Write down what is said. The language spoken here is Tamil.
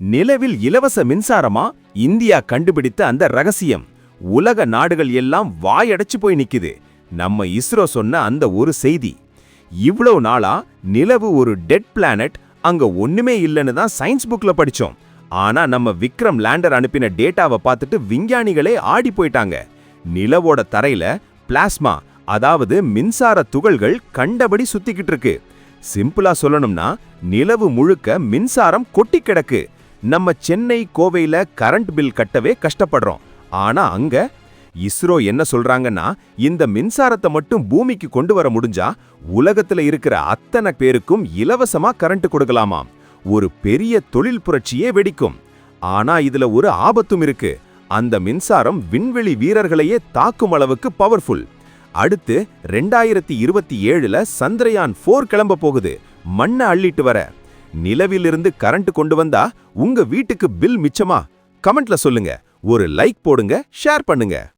நிலவில் இலவச மின்சாரமா? இந்தியா கண்டுபிடித்த அந்த ரகசியம். உலக நாடுகள் எல்லாம் வாயடைச்சு போய் நிக்குது. நம்ம இஸ்ரோ சொன்ன அந்த ஒரு செய்தி. இவ்வளவு நாளா நிலவு ஒரு டெட் பிளானட் அங்க ஒண்ணுமே இல்லைன்னு தான் சயின்ஸ் புக்ல படிச்சோம். ஆனா நம்ம விக்ரம் லேண்டர் அனுப்பின டேட்டாவை பார்த்துட்டு விஞ்ஞானிகளே ஆடி போயிட்டாங்க. நிலவோட தரையில பிளாஸ்மா அதாவது மின்சார துகள்கள் கண்டபடி சுத்திக்கிட்டு இருக்கு. சிம்பிளா சொல்லணும்னா நிலவு முழுக்க மின்சாரம் கொட்டி கிடக்கு. நம்ம சென்னை கோவையில கரண்ட் பில் கட்டவே கஷ்டப்படுறோம். ஆனா அங்க இஸ்ரோ என்ன சொல்றாங்கன்னா இந்த மின்சாரத்தை மட்டும் பூமிக்கு கொண்டு வர முடிஞ்சா உலகத்துல இருக்கிற அத்தனை பேருக்கும் இலவசமா கரண்ட் கொடுக்கலாமாம். ஒரு பெரிய தொழில் புரட்சியே வெடிக்கும். ஆனா இதுல ஒரு ஆபத்தும் இருக்கு. அந்த மின்சாரம் விண்வெளி வீரர்களையே தாக்கும் அளவுக்கு பவர்ஃபுல் அடுத்து ரெண்டாயிரத்தி இருபத்தி ஏழுல சந்திரயான் ஃபோர் கிளம்ப போகுது. மண்ணை அள்ளிட்டு வர. நிலவிலிருந்து கரண்ட் கொண்டு வந்தா உங்க வீட்டுக்கு பில் மிச்சமா? கமெண்ட்ல சொல்லுங்க. ஒரு லைக் போடுங்க ஷேர் பண்ணுங்க.